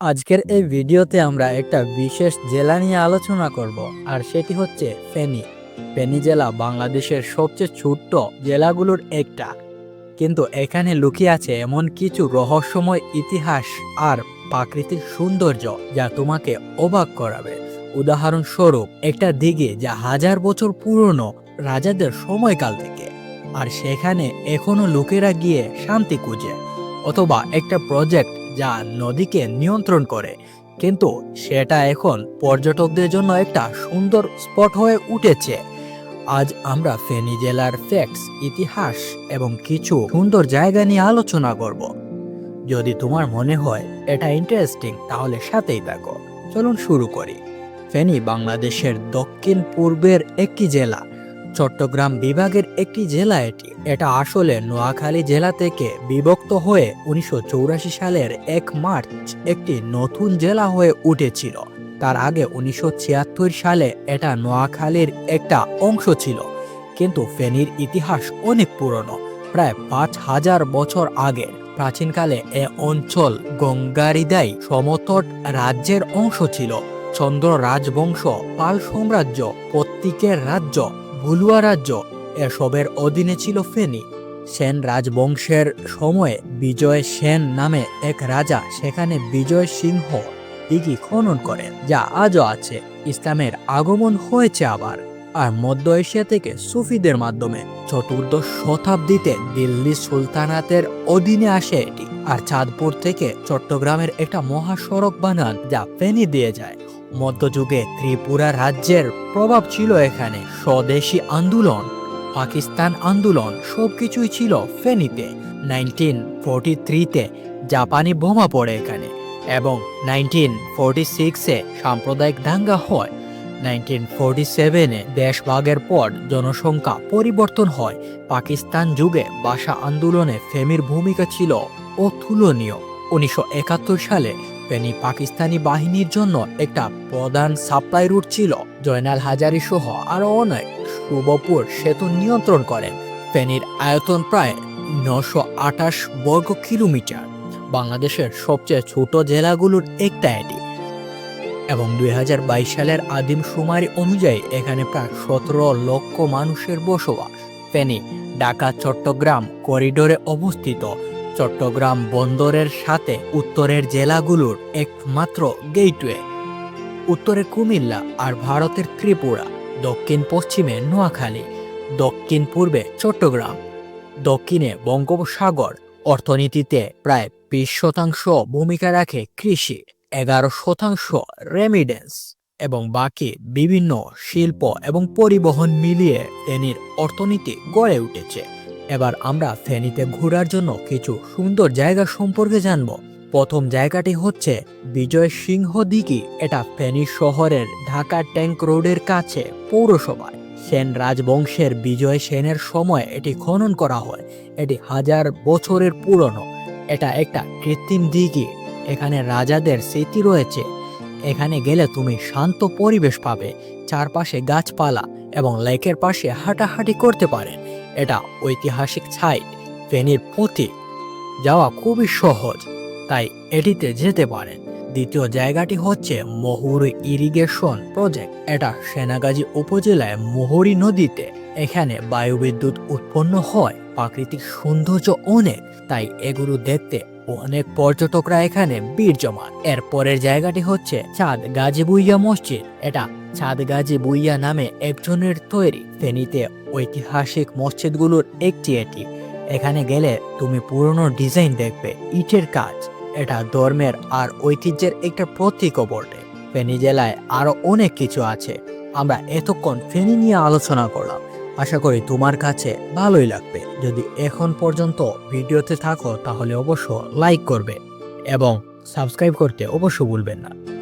আজকের এই ভিডিওতে আমরা একটা বিশেষ জেলা নিয়ে আলোচনা করব, আর সেটি হচ্ছে ফেনী। ফেনী জেলা বাংলাদেশের সবচেয়ে ছোট্ট জেলাগুলোর একটা। কিন্তু এখানে লুকিয়ে আছে এমন কিছু রহস্যময় ইতিহাস আর প্রাকৃতিক সৌন্দর্য যা তোমাকে অবাক করাবে। উদাহরণস্বরূপ, একটা দিঘি যা হাজার বছর পুরনো রাজাদের সময়কাল থেকে, আর সেখানে এখনও লোকেরা গিয়ে শান্তি খুঁজে, অথবা একটা প্রজেক্ট যা নদীকে নিয়ন্ত্রণ করে। কিন্তু সেটা এখন পর্যটকদের জন্য একটা সুন্দর স্পট হয়ে উঠেছে। আজ আমরা ফেনী জেলার ফ্যাক্টস, ইতিহাস এবং কিছু সুন্দর জায়গা নিয়ে আলোচনা করব। যদি তোমার মনে হয় এটা ইন্টারেস্টিং তাহলে সাথেই থাকো। চলুন শুরু করি। ফেনী বাংলাদেশের দক্ষিণ পূর্বের একটি জেলা। চট্টগ্রাম বিভাগের একটি জেলা এটি। এটা আসলে নোয়াখালী জেলা থেকে বিভক্ত হয়ে উনিশশো সালের এক মার্চ একটি নতুন জেলা হয়ে উঠেছিল। তার আগে উনিশশো ছিয়াত্তর সালে এটা নোয়াখালীর একটা অংশ ছিল। কিন্তু ফেনীর ইতিহাস অনেক পুরনো, প্রায় পাঁচ হাজার বছর আগে প্রাচীনকালে এ অঞ্চল গঙ্গারিদাই সমতট রাজ্যের অংশ ছিল। চন্দ্র রাজবংশ, পাল সাম্রাজ্য, পত্তিকের রাজ্য ভুলুয়া রাজ্য এসবের অধীনে ছিল ফেনী। সেন রাজবংশের সময়ে বিজয় সেন নামে এক রাজা সেখানে বিজয় সিংহ দিঘি খনন করেন, যা আজও আছে। ইসলামের আগমন হয়েছে আবার, আর মধ্য এশিয়া থেকে সুফিদের মাধ্যমে। চতুর্দশ শতাব্দীতে দিল্লি সুলতানাতের অধীনে আসে এটি, আর চাঁদপুর থেকে চট্টগ্রামের একটা মহাসড়ক বানান, যা ফেনী দিয়ে যায়। মধ্যযুগে ত্রিপুরা রাজ্যের প্রভাব ছিল এখানে। স্বদেশী আন্দোলন, পাকিস্তান আন্দোলন, সবকিছুই ছিল ফেনীতে। নাইনটিন ফোরটি থ্রিতে জাপানি বোমা পড়ে এখানে এবং নাইনটিন ফোরটি সিক্সে সাম্প্রদায়িক দাঙ্গা হয়। নাইনটিন ফোরটি সেভেনে দেশভাগের পর জনসংখ্যা পরিবর্তন হয়। পাকিস্তান যুগে ভাষা আন্দোলনে ফেমির ভূমিকা ছিল অতুলনীয়। উনিশশো একাত্তর সালে ফেনী পাকিস্তানি বাহিনীর জন্য একটা প্রধান সাপ্লাই রুট ছিল। জয়নাল হাজারি সহ আরও অনেক শুভপুর সেতু নিয়ন্ত্রণ করেন। ফেনীর আয়তন প্রায় নশো আঠাশ বর্গ কিলোমিটার। বাংলাদেশের সবচেয়ে ছোট জেলাগুলোর একটা এটি। এবং দুই হাজার বাইশ সালের আদিম সুমারি অনুযায়ী এখানে প্রায় সতেরো লক্ষ মানুষের বসবাস। ফেনী ঢাকা, চট্টগ্রাম করিডোরে অবস্থিত চট্টগ্রাম বন্দরের সাথে উত্তরের জেলাগুলোর একমাত্র গেটওয়ে। উত্তরে কুমিল্লা আর ভারতের ত্রিপুরা, দক্ষিণ পশ্চিমে নোয়াখালী, দক্ষিণ পূর্বে চট্টগ্রাম, দক্ষিণে বঙ্গোপসাগর। অর্থনীতিতে প্রায় বিশ শতাংশ ভূমিকা রাখে কৃষি, এগারো শতাংশ রেমিডেন্স এবং বাকি বিভিন্ন শিল্প এবং পরিবহন মিলিয়ে ফেনীর অর্থনীতি গড়ে উঠেছে। এবার আমরা ফেনীতে ঘোরার জন্য কিছু সুন্দর জায়গা সম্পর্কে জানব। প্রথম জায়গাটি হচ্ছে বিজয় সিংহ দিঘি। এটা ফেনী শহরের ঢাকা ট্যাঙ্ক রোডের কাছে পৌরসভায় সেন রাজবংশের বিজয় সেনের সময় এটি খনন করা হয়। এটি হাজার বছরের পুরনো। এটা একটা কৃত্রিম দিঘি। এখানে রাজাদের স্মৃতি রয়েছে। এখানে গেলে তুমি শান্ত পরিবেশ পাবে। চারপাশে গাছপালা এবং লেকের পাশে হাঁটাহাঁটি করতে পারেন। এটা ঐতিহাসিক ছাই ফেনীর প্রতীক যাওয়া খুবই সহজ, তাই এটিতে যেতে পারেন। দ্বিতীয় জায়গাটি হচ্ছে মহুরি ইরিগেশন প্রজেক্ট। এটা সেনাগাজী উপজেলায় মহুরি নদীতে। এখানে বায়ুবিদ্যুৎ উৎপন্ন হয়, প্রাকৃতিক সৌন্দর্য অনেক, তাই এগুলো দেখতে অনেক পর্যটকরা এখানে ভিড় জমান এর পরের জায়গাটি হচ্ছে চাঁদ গাজী বুইয়া মসজিদ। এটা চাঁদ গাজী বুইয়া নামে একজনের তৈরি। ফেনীতে ঐতিহাসিক মসজিদগুলোর একটি এটি। এখানে গেলে তুমি পুরনো ডিজাইন দেখবে, ইটের কাজ। এটা ধর্মের আর ঐতিহ্যের একটা প্রতীকও বটে। ফেনী জেলায় আরও অনেক কিছু আছে। আমরা এতক্ষণ ফেনী নিয়ে আলোচনা করলাম। আশা করি তোমার কাছে ভালোই লাগবে। যদি এখন পর্যন্ত ভিডিওতে থাকো তাহলে অবশ্য লাইক করবে এবং সাবস্ক্রাইব করতে অবশ্য ভুলবেন না।